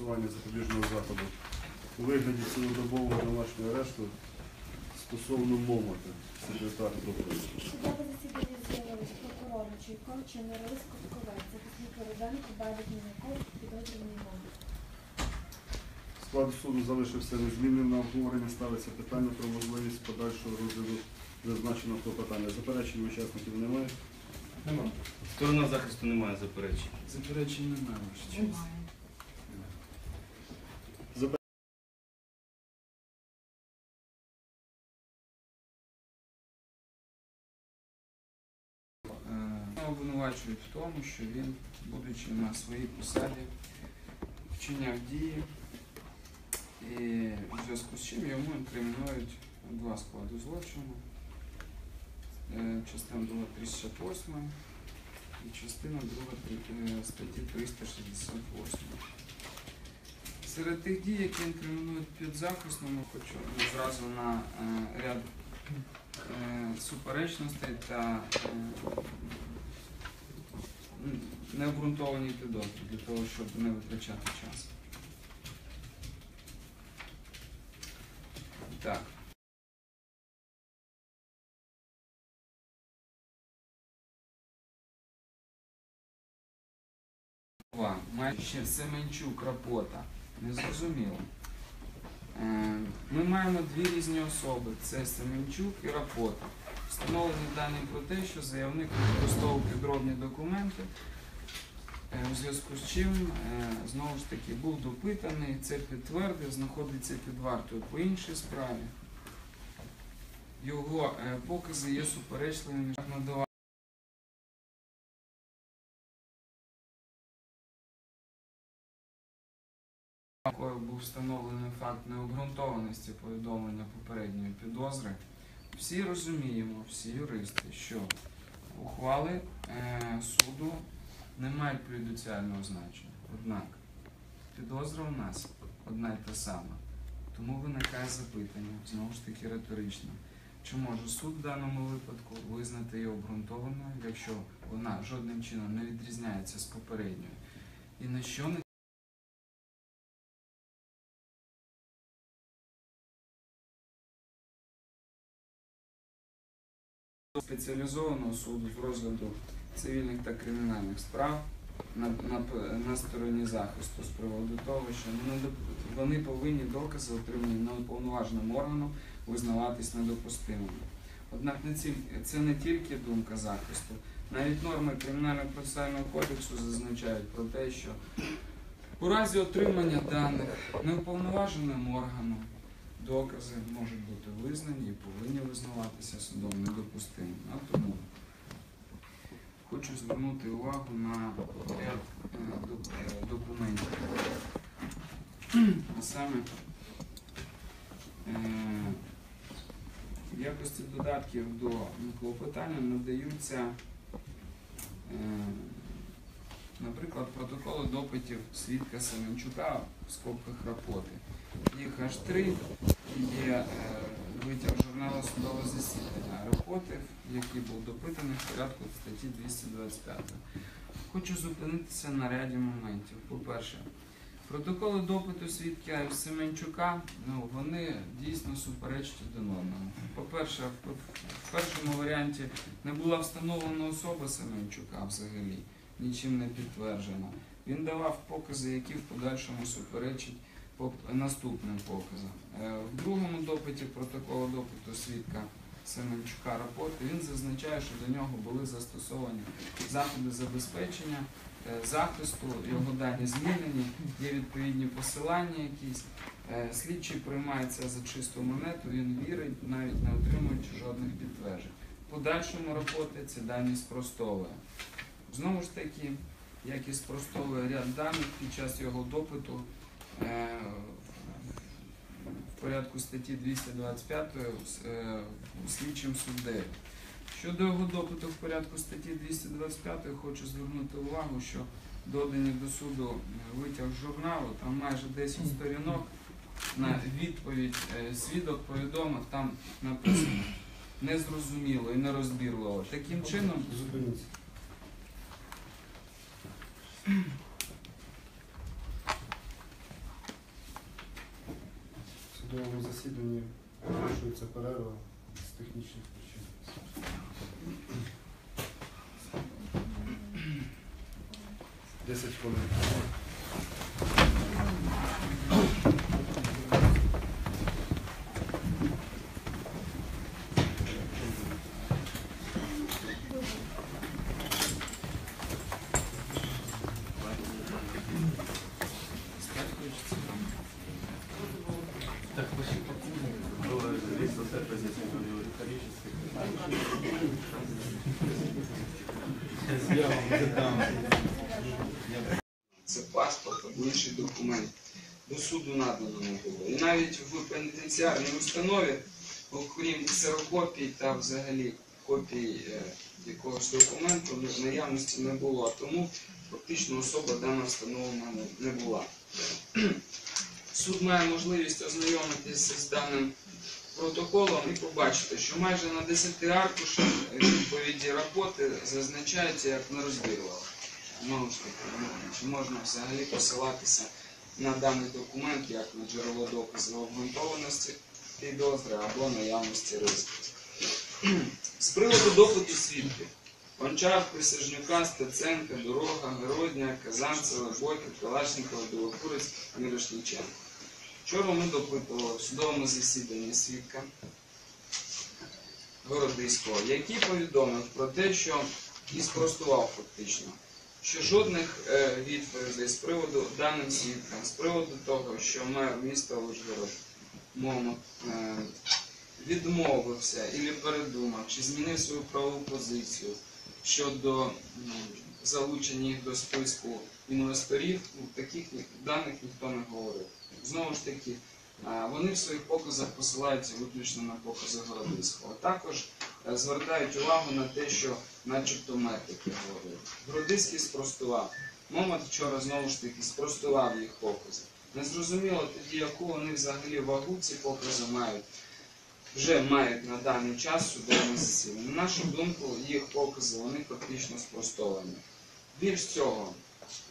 застосування запобіжного заходу у вигляді цілодобового домашнього арешту стосовно Момота, секретар доповіді. Судове засідання з'явились прокурори Чуйко, Чемерис, Кутковець, захисник Городенко, Байдик Міняков, підозрюваний момент. Склад суду залишився незмінним на обговорення. Ставиться питання про можливість подальшого розгляду зазначеного клопотання. Заперечень учасників немає. Нема. Сторона захисту не має заперечень. Заперечень немає, ваша честь. Е, Обвинувачують в тому, що він, будучи на своїй посаді, вчиняв дії, і в зв'язку з чим йому інкримінують два склади злочину. Е, Частина 2 308 і частина 2 статті 368. Серед тих дій, які інкримінують підзахисному, хочу зразу на е, ряд е, суперечностей та е, необґрунтовані підозри для того, щоб не витрачати час. Так. Ще Семенчук, Рапота. Незрозуміло. Е, Ми маємо дві різні особи: це Семенчук і Рапота. Встановлені дані про те, що заявник використовував підробні документи, у зв'язку з чим е, знову ж таки був допитаний, це підтвердив, знаходиться під вартою по іншій справі. Його е, покази є суперечливими надавати. якою був встановлений факт необґрунтованості повідомлення попередньої підозри. Всі розуміємо, всі юристи, що ухвали е, суду не мають прejudiciального значення. Однак підозра у нас одна й та сама. Тому виникає запитання, знову ж таки риторичне. Чи може суд в даному випадку визнати її обґрунтованою, якщо вона жодним чином не відрізняється з попередньою? І на що не спеціалізованого суду з розгляду цивільних та кримінальних справ на, на, на стороні захисту з приводу того, що вони повинні докази, отримані неуповноваженим органом, визнаватись недопустимими. Однак це не тільки думка захисту. Навіть норми кримінального процесуального кодексу зазначають про те, що у разі отримання даних неуповноваженим органом докази можуть бути визнані і повинні визнаватися судом недопустимими. А тому хочу звернути увагу на ряд е, е, документів. А саме е, в якості додатків до клопотання надаються, наприклад, протоколи допитів свідка Семенчука в скобках рапоти. Їх аж три. Є витяг журналу судового засідання роботи, який був допитаний в порядку статті 225. Хочу зупинитися на ряді моментів. По-перше, протоколи допиту свідка Семенчука, ну, вони дійсно суперечать один одному. По-перше, в першому варіанті не була встановлена особа Семенчука взагалі, нічим не підтверджена. Він давав покази, які в подальшому суперечать по наступним показам. Е, В другому допиті протоколу допиту свідка Семенчука Рапоти він зазначає, що до нього були застосовані заходи забезпечення, е, захисту, його дані змінені, є відповідні посилання якісь. Е, Слідчий приймається за чисту монету, він вірить, навіть не отримуючи жодних підтверджень. Подальшому роботи ці дані спростовує. Знову ж таки, як і спростовує ряд даних під час його допиту в порядку статті 225 з, е, слідчим суддею. Щодо його допиту в порядку статті 225 хочу звернути увагу, що додані до суду е, витяг журналу, там майже 10 сторінок на відповідь е, свідок повідомив, там написано незрозуміло і нерозбірливо. Таким чином, судовому засіданні оголошується перерва з технічних причин. 10 хвилин. Це паспорт або інший документ. До суду надано не було. І навіть в пенітенціарній установі, окрім ксерокопій та взагалі копій е, якогось документу, наявності не було. Тому фактично особа дана встановлена не була. Суд має можливість ознайомитися з даним протоколом і побачити, що майже на 10 аркушах відповіді роботи зазначаються як нерозбірливо. Знову ж таки, ну, чи можна взагалі посилатися на даний документ як на джерело доказу обґрунтованості підозри або наявності ризиків. З приводу допиту свідків. Гончар, Присяжнюка, Стеценка, Дорога, Городня, Казанцева, Бойко, Калашникова, Білокурець, Мірошніченко. Вчора ми допитували в судовому засіданні свідка Городиського, який повідомив про те, що і спростував фактично, що жодних е, відповідей з приводу даним свідкам, з приводу того, що мер міста Ужгород Момот е, відмовився і передумав, чи змінив свою правову позицію щодо їх до списку інвесторів, ну, таких даних ніхто не говорив. Знову ж таки, вони в своїх показах посилаються виключно на покази Городиського. Також е, звертають увагу на те, що начебто метики говорив. Городиський спростував. Момент вчора знову ж таки спростував їх покази. Незрозуміло тоді, яку вони взагалі вагу ці покази мають. Вже мають на даний час судове засідання. На нашу думку, їх покази вони фактично спростовані. Більш цього,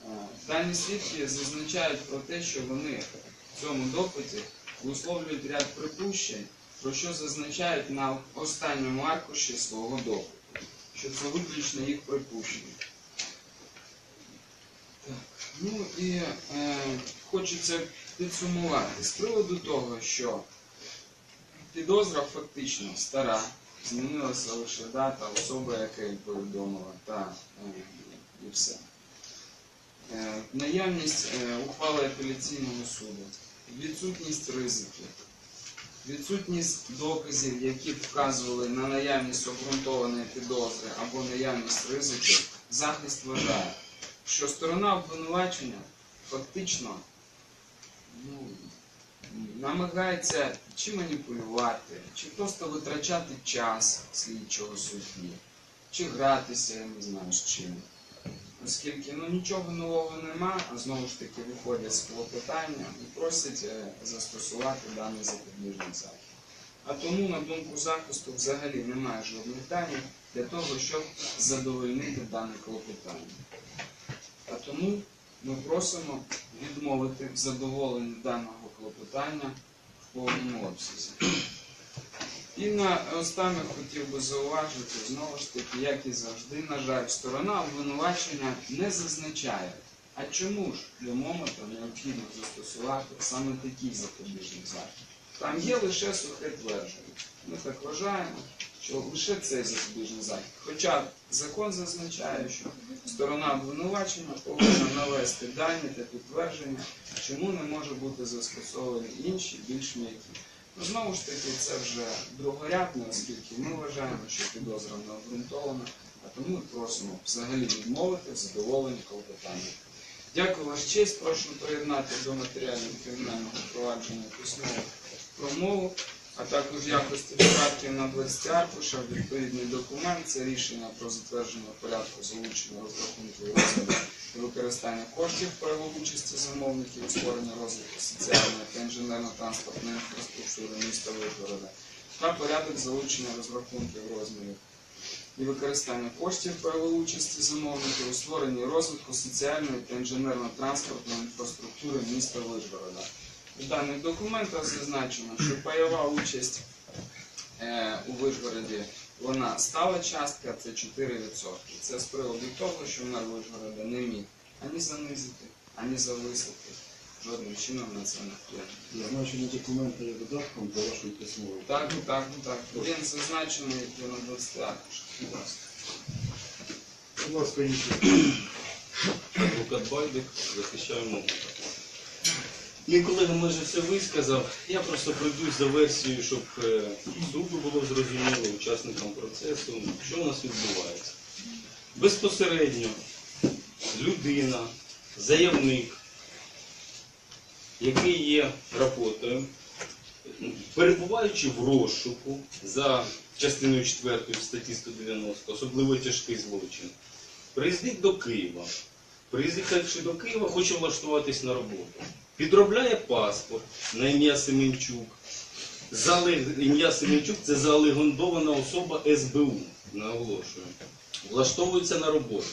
е, дані свідки зазначають про те, що вони в цьому допиті висловлюють ряд припущень, про що зазначають на останньому аркуші свого допиту, що це виключно їх припущення. Ну і е, хочеться підсумувати з приводу того, що підозра фактично стара, змінилася лише дата, особа, яка їм повідомила, та е, і все. Е, наявність е, ухвали апеляційного суду, відсутність ризиків, відсутність доказів, які вказували на наявність обґрунтованої підозри або наявність ризиків, захист вважає, що сторона обвинувачення фактично ну, намагається чи маніпулювати, чи просто витрачати час слідчого судді, чи гратися, я не знаю з чим. Оскільки ну, нічого нового нема, а знову ж таки виходять з клопотання і просять е, застосувати даний запобіжний захід. А тому, на думку захисту, взагалі немає жодних даних для того, щоб задовольнити дане клопотання. А тому ми просимо відмовити в задоволенні даного клопотання в повному обсязі. І на останок хотів би зауважити, знову ж таки, як і завжди, на жаль, сторона обвинувачення не зазначає, а чому ж для момента необхідно застосувати саме такий запобіжний захід. Там є лише сухе твердження. Ми так вважаємо, що лише цей запобіжний захід. Хоча закон зазначає, що сторона обвинувачення повинна навести дані та підтвердження, чому не може бути застосовані інші, більш м'які. Ну, Знову ж таки, це вже другорядне, оскільки ми вважаємо, що підозра не обґрунтована, а тому ми просимо взагалі відмовити в задоволенні клопотання. Дякую ваш честь. Прошу приєднати до матеріалів кримінального провадження письмову промову, а також якості додатків на 20 аркушах відповідний документ. Це рішення про затвердження порядку залучення розрахунків розгляду використання коштів правил участі замовників у створенні розвитку соціальної та інженерно-транспортної інфраструктури міста Вишгорода та порядок залучення розрахунків розмірів і використання коштів правил участі замовників у створенні розвитку соціальної та інженерно-транспортної інфраструктури міста Вишгорода. в даних документах зазначено, що пайова участь е, у Вишгороді вона стала частка, це 4%. Це з приводу того, що мер Вишгорода не міг ані занизити, ані зависити жодним чином на це не вплине. Зазначені документи є додатком до вашої письмової. Так, так, так. Він зазначений на 20 аркушах. Будь ласка, інші. Адвокат Бальдик, захищаю мовника. Мій колега майже все висказав. Я просто пройдусь за версією, щоб е, суду було зрозуміло, учасникам процесу, що у нас відбувається. Безпосередньо людина, заявник, який є рапотою, перебуваючи в розшуку за частиною 4 статті 190, особливо тяжкий злочин, приїздить до Києва. Приїхавши до Києва, хоче влаштуватись на роботу. Підробляє паспорт на ім'я Семенчук. Залег... Ім'я Семенчук це залегондована особа СБУ, наголошую. Влаштовується на роботу.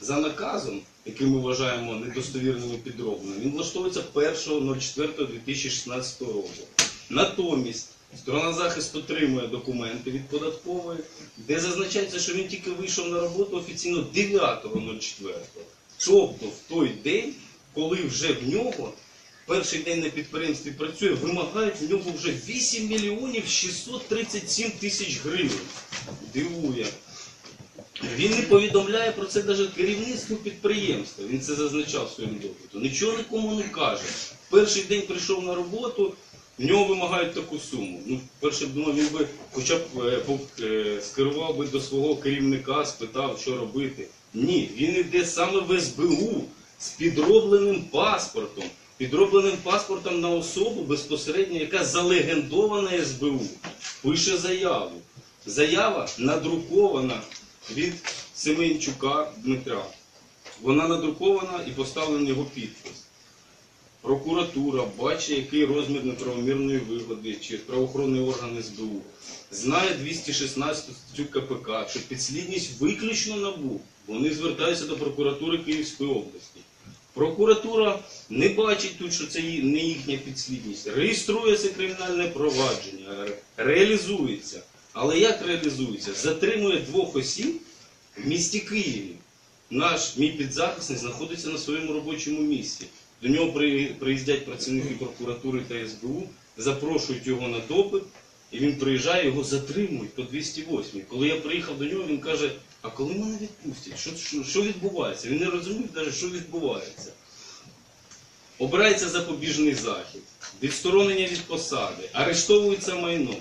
За наказом, який ми вважаємо недостовірним і підробленим, він влаштовується 1.04.2016 року. Натомість сторона захисту отримує документи від податкової, де зазначається, що він тільки вийшов на роботу офіційно 9.04. Тобто в той день, коли вже в нього перший день на підприємстві працює, вимагають в нього вже 8 мільйонів 637 тисяч гривень. Дивує. Він не повідомляє про це навіть керівництву підприємства. Він це зазначав в своєму допиту. Нічого нікому не каже. Перший день прийшов на роботу, в нього вимагають таку суму. Ну, перше б думав, він би хоча б е, е, скерував би до свого керівника, спитав, що робити. Ні, він йде саме в СБУ з підробленим паспортом. Підробленим паспортом на особу безпосередньо, яка залегендована СБУ. Пише заяву. Заява надрукована від Семенчука Дмитра. Вона надрукована і поставлений його підпис. Прокуратура бачить, який розмір неправомірної вигоди чи правоохоронний орган СБУ. Знає 216 статтю КПК, що підслідність виключно набу. Вони звертаються до прокуратури Київської області. Прокуратура не бачить тут, що це не їхня підслідність. Реєструє це кримінальне провадження, реалізується. Але як реалізується? Затримує двох осіб в місті Києві. Наш мій підзахисний знаходиться на своєму робочому місці. До нього приїздять працівники прокуратури та СБУ, запрошують його на допит, і він приїжджає, його затримують по 208. Коли я приїхав до нього, він каже: а коли мене відпустять? Що, що, що відбувається? Він не розумів навіть, що відбувається. Обирається запобіжний захід, відсторонення від посади, арештовується майно.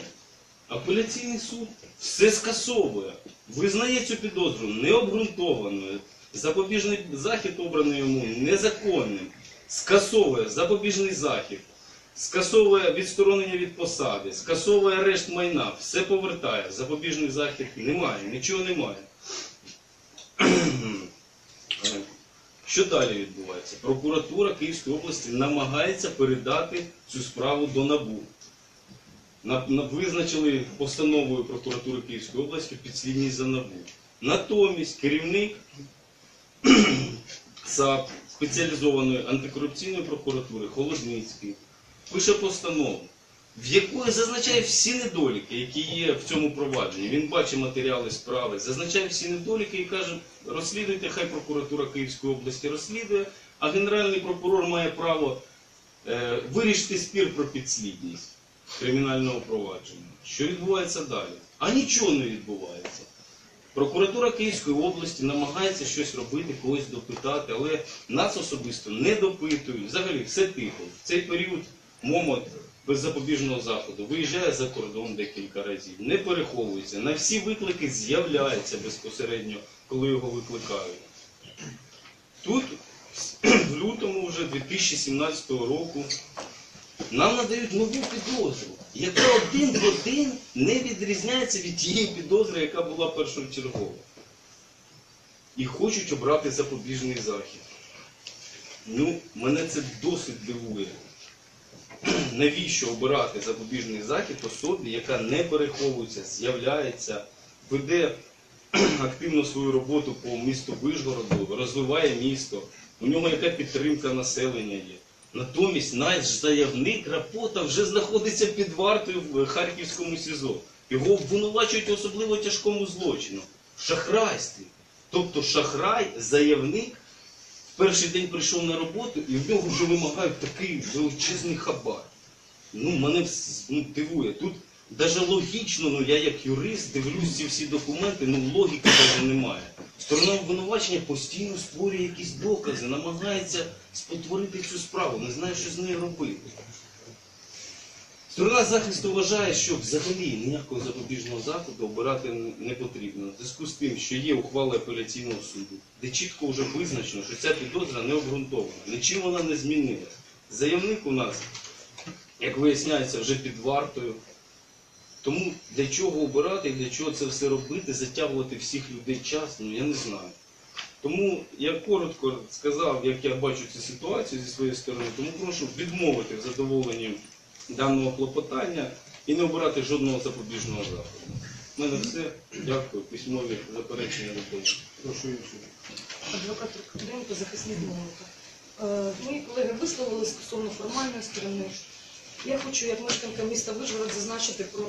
Апеляційний суд все скасовує, визнає цю підозру необґрунтованою. Запобіжний захід обраний йому незаконним, скасовує запобіжний захід, скасовує відсторонення від посади, скасовує арешт майна, все повертає. Запобіжний захід немає, нічого немає. Що далі відбувається? Прокуратура Київської області намагається передати цю справу до НАБУ. На, на, визначили постановою прокуратури Київської області підслідність за НАБУ. Натомість керівник САП спеціалізованої антикорупційної прокуратури Холодницький пише постанову, в якої зазначає всі недоліки, які є в цьому провадженні. Він бачить матеріали справи, зазначає всі недоліки і каже, розслідуйте, хай прокуратура Київської області розслідує, а генеральний прокурор має право е, вирішити спір про підслідність кримінального провадження. Що відбувається далі? А нічого не відбувається. Прокуратура Київської області намагається щось робити, когось допитати, але нас особисто не допитують. Взагалі все тихо. В цей період момот без запобіжного заходу виїжджає за кордон декілька разів, не переховується. На всі виклики з'являється безпосередньо, коли його викликають. Тут в лютому вже 2017 року нам надають нову підозру, яка один в один не відрізняється від тієї підозри, яка була першочергова. І хочуть обрати запобіжний захід. Ну, мене це досить дивує. Навіщо обирати запобіжний захід особі, яка не переховується, з'являється, веде активно свою роботу по місту Вишгороду, розвиває місто, у нього яка підтримка населення є. Натомість наш заявник Рапота вже знаходиться під вартою в Харківському СІЗО. Його обвинувачують особливо тяжкому злочину шахрайстві. Тобто шахрай, заявник, перший день прийшов на роботу і в нього вже вимагають такий величезний хабар. Ну, мене ну, дивує. Тут навіть логічно, ну я як юрист дивлюсь ці всі документи, ну логіки навіть немає. Сторона обвинувачення постійно створює якісь докази, намагається спотворити цю справу, не знає, що з нею робити. Сторона захисту вважає, що взагалі ніякого запобіжного заходу обирати не потрібно. В зв'язку з тим, що є ухвала апеляційного суду, де чітко вже визначено, що ця підозра не обґрунтована. Нічим вона не змінилась. Заявник у нас, як виясняється, вже під вартою. Тому для чого обирати і для чого це все робити, затягувати всіх людей час, ну я не знаю. Тому я коротко сказав, як я бачу цю ситуацію зі своєї сторони, тому прошу відмовити в задоволенні даного клопотання і не обирати жодного запобіжного заходу. У мене все. Дякую. Письмові заперечення до того. Прошу інші. адвокат Руденко, захисник Моменко. Е, Мої колеги висловили стосовно формальної сторони. Я хочу, як мешканка міста Вижгород, зазначити про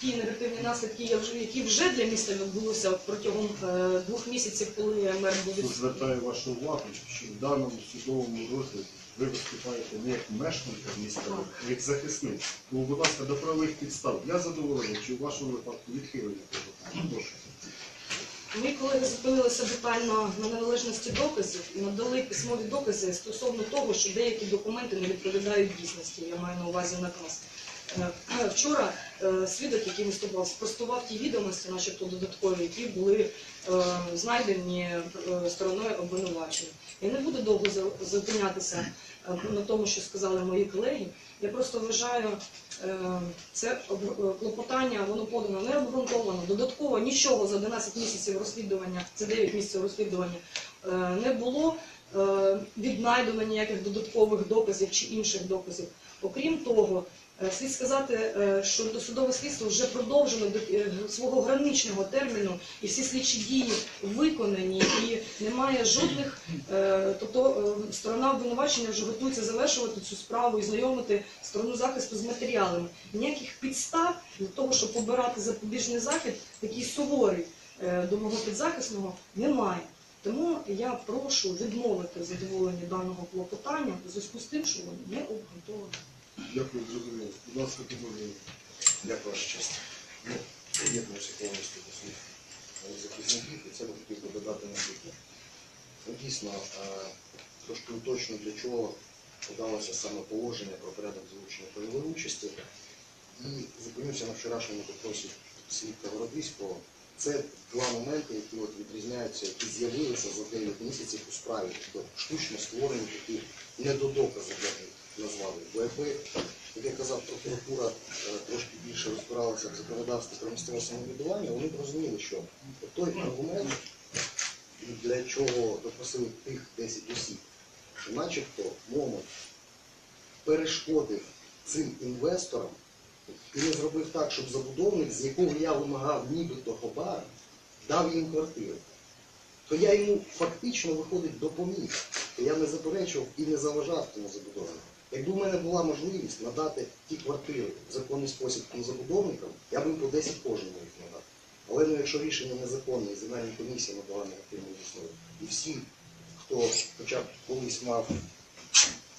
ті негативні наслідки, які вже для міста відбулися протягом е, двох місяців, коли мер був від... звертаю вашу увагу, що в даному судовому розгляді ви виступаєте не як мешканка міста, а як захисник. Тому, будь ласка, до правових підстав. Я задоволений, чи в вашому випадку відхилення. Прошу. Ми, колеги зупинилися детально на неналежності доказів і надали письмові докази стосовно того, що деякі документи не відповідають дійсності. Я маю на увазі наказ. Е, Вчора е, свідок, який виступав, спростував ті відомості, начебто додаткові, які були е, знайдені стороною обвинувачення. Я не буду довго зупинятися на тому, що сказали мої колеги. Я просто вважаю, це клопотання, воно подано не обґрунтовано. Додатково нічого за 11 місяців розслідування, це 9 місяців розслідування, не було віднайдено ніяких додаткових доказів чи інших доказів. Окрім того, слід сказати, е, що досудове слідство вже продовжено до е, свого граничного терміну, і всі слідчі дії виконані, і немає жодних, е, тобто е, сторона обвинувачення вже готується завершувати цю справу і знайомити сторону захисту з матеріалами. Ніяких підстав для того, щоб обирати запобіжний захід, такий суворий е, до мого підзахисного, немає. Тому я прошу відмовити задоволення даного клопотання у зв'язку з тим, що воно не обґрунтовано. Дякую, зрозуміло. Будь ласка, підозрюємо. Дякую, ваша честь. Ну, приєднуюся повністю до слів моїх захисників, і це би хотів би додати наступне. Ну, Дійсно, трошки уточно, для чого подалося саме положення про порядок залучення бойової участі. І зупинюся на вчорашньому допросі свідка Городиського. Це два моменти, які от відрізняються, які з'явилися за 9 місяців у справі, тобто штучно створені такі недодокази, як їх назвали. Бо якби, як я казав, прокуратура е, трошки більше розбиралася в законодавстві про місцеве самоврядування, вони б розуміли, що той аргумент, для чого допросили тих 10 осіб, що начебто момент перешкодив цим інвесторам і не зробив так, щоб забудовник, з якого я вимагав нібито хабар, дав їм квартиру. То я йому фактично виходить допоміг. Я не заперечував і не заважав тому забудовнику. Якби в мене була можливість надати ті квартири в законний спосіб забудовникам, я б по 10 кожному їх надав. Але ну, якщо рішення незаконне і земельна комісія надала негативну висновок, і всі, хто хоча б колись мав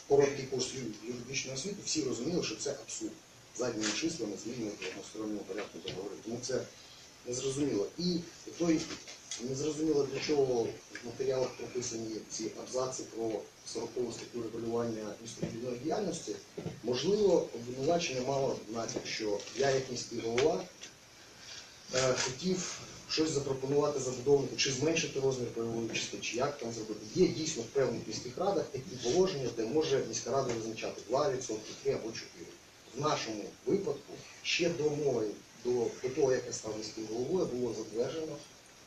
короткий курс юридичної освіти, всі розуміли, що це абсурд. Задніми числами змінювати в односторонньому порядку договори. Тому це незрозуміло. І той незрозуміло для чого в матеріалах прописані ці абзаци про 40 статтю регулювання містобудівної діяльності. Можливо, обвинувачення мало натяк, що я, як міський голова, е, хотів щось запропонувати забудовнику, чи зменшити розмір пайової частини, чи як там зробити. Є дійсно в певних міських радах такі положення, де може міська рада визначати 2%, 3 або 4%. В нашому випадку ще до мови, до, до того, як я став міським головою, було затверджено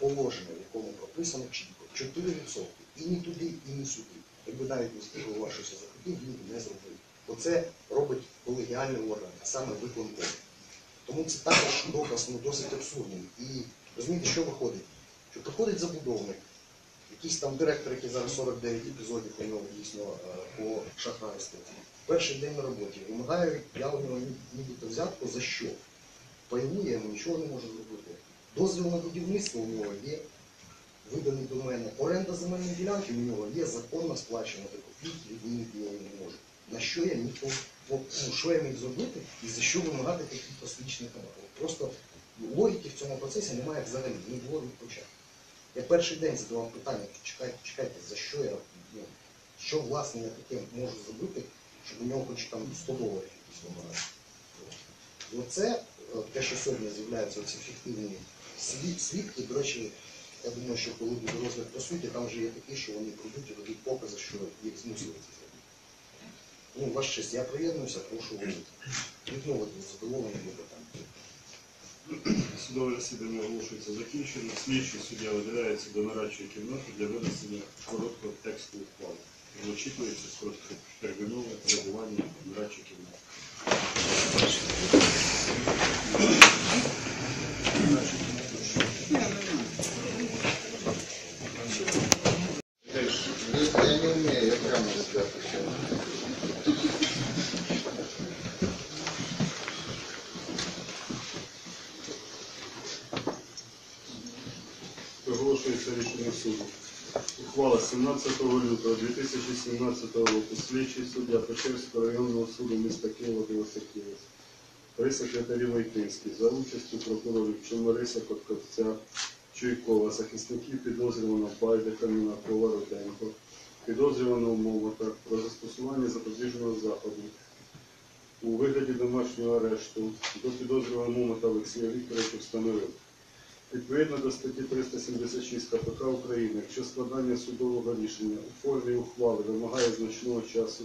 положення, в якому прописано чітко 4%. І ні туди, і ні сюди. Якби навіть міський голова щось захотів, він не зробив. Оце робить колегіальний орган, а саме виконком. Тому це також доказ ну, досить абсурдний. І розумієте, що виходить? Що приходить забудовник, якийсь там директор, який зараз 49 епізодів у нього дійсно е, по шахрайству. Перший день на роботі. Вимагаю, я у нього нібито взятку за що? Пайну я йому нічого не можу зробити. Дозвіл на будівництво у нього є, виданий до мене. Оренда земельної ділянки у нього є законно сплачена до копійки, відмінити я не можу. На що я міг ну, що я міг зробити і за що вимагати таких посвідчених номерів? Просто логіки в цьому процесі немає взагалі, не було від початку. Я перший день задавав питання, чекайте, чекайте, за що я, ну, що власне я таке можу зробити, щоб у нього хоч там 100 доларів якісь вимагати. Оце, е, те, що сьогодні з'являються ці фіктивні свідки, до речі, я думаю, що коли буде розгляд по суті, там вже є такі, що вони прийдуть і дадуть покази, що їх змусили це зробити. Ну, ваш честь, я приєднуюся, прошу відмовити задоволення до питань. Судове засідання оголошується закінчено. Слідчий суддя виділяється до нарадчої кімнати для винесення короткого тексту ухвали. Очікується короткотермінове перебування в нарадчій кімнаті. 15 лютого 2017 року слідчий суддя Печерського районного суду міста Києва Білосаківець, при секретарі Войтинський за участю прокурорів Чумариса Котковця, Чуйкова, захисників підозрюваного Байдека Мінакова Руденко, підозрюваного Момота про застосування запобіжного заходу. У вигляді домашнього арешту до підозрюваного Момота Олексія Вікторовича встановив. Відповідно до статті 376 КПК України, якщо складання судового рішення у формі ухвали вимагає значного часу,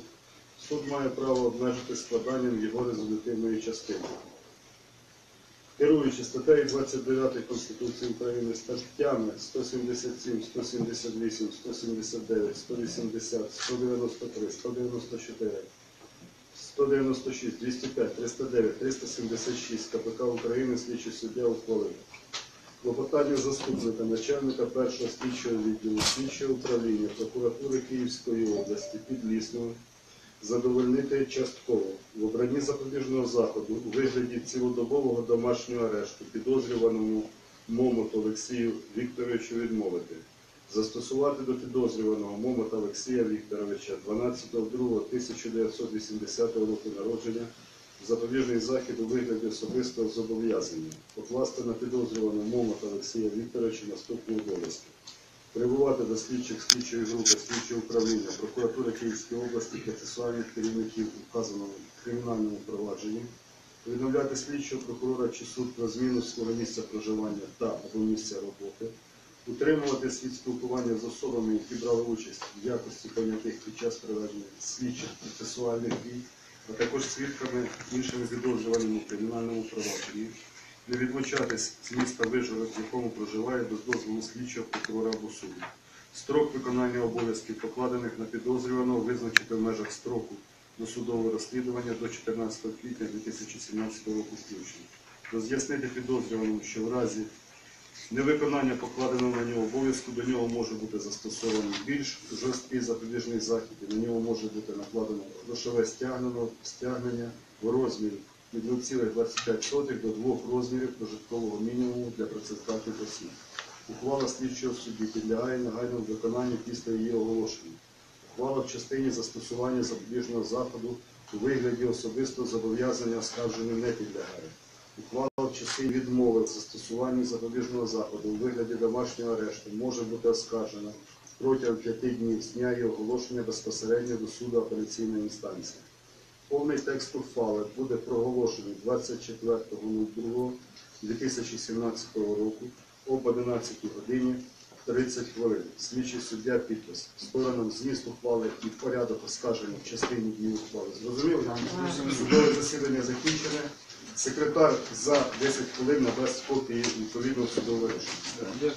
суд має право обмежити складанням його резолютивної частини. Керуючи статтею 29 Конституції України статтями 177, 178, 179, 180, 193, 194, 196, 205, 309, 376 КПК України слідчий суддя ухвалив. Клопотання заступника начальника першого слідчого відділу слідчого управління прокуратури Київської області Підлісного задовольнити частково в обранні запобіжного заходу у вигляді цілодобового домашнього арешту підозрюваному Момоту Олексію Вікторовичу відмовити. Застосувати до підозрюваного Момота Олексія Вікторовича 12.02.1980 року народження запобіжний захід у вигляді особистого зобов'язання. Покласти на підозрюваного Момота Олексія Вікторовича наступні обов'язки. Прибувати до слідчих слідчої групи слідчого управління прокуратури Київської області процесуальних керівників у вказаному кримінальному провадженні, повідомляти слідчого прокурора чи суд про зміну свого місця проживання та або місця роботи, утримуватись від спілкування з особами, які брали участь в якості понятих під час проведення слідчих процесуальних дій, а також свідками іншими підозрюваними у кримінальному провадженні, не відлучатись з міста Вижгород, в якому проживає без дозволу слідчого прокурора або суду. Строк виконання обов'язків, покладених на підозрюваного, визначити в межах строку досудового розслідування до 14 квітня 2017 року включно. Роз'яснити підозрюваному, що в разі невиконання покладеного на нього обов'язку до нього може бути застосований більш жорсткий запобіжний захід, і на нього може бути накладено грошове стягнення в розмірі від 0,25 до 2 розмірів прожиткового мінімуму для працездатних осіб. Ухвала слідчого судді підлягає негайному виконанню після її оголошення. Ухвала в частині застосування запобіжного заходу у вигляді особистого зобов'язання оскарженню не підлягає. Ухвала в частині відмови в застосуванні запобіжного заходу у вигляді домашнього арешту може бути оскаржена протягом п'яти днів з дня її оголошення безпосередньо до суду апеляційної інстанції. Повний текст ухвали буде проголошений 24.02.2017 року об 11 годині 30 хвилин. Слідчий суддя підпис. Сторонам зміст ухвали і порядок оскарження в частині дії ухвали. Зрозуміло? Судове засідання закінчене. Секретар за 10 хвилин надасть копії відповідного судового рішення.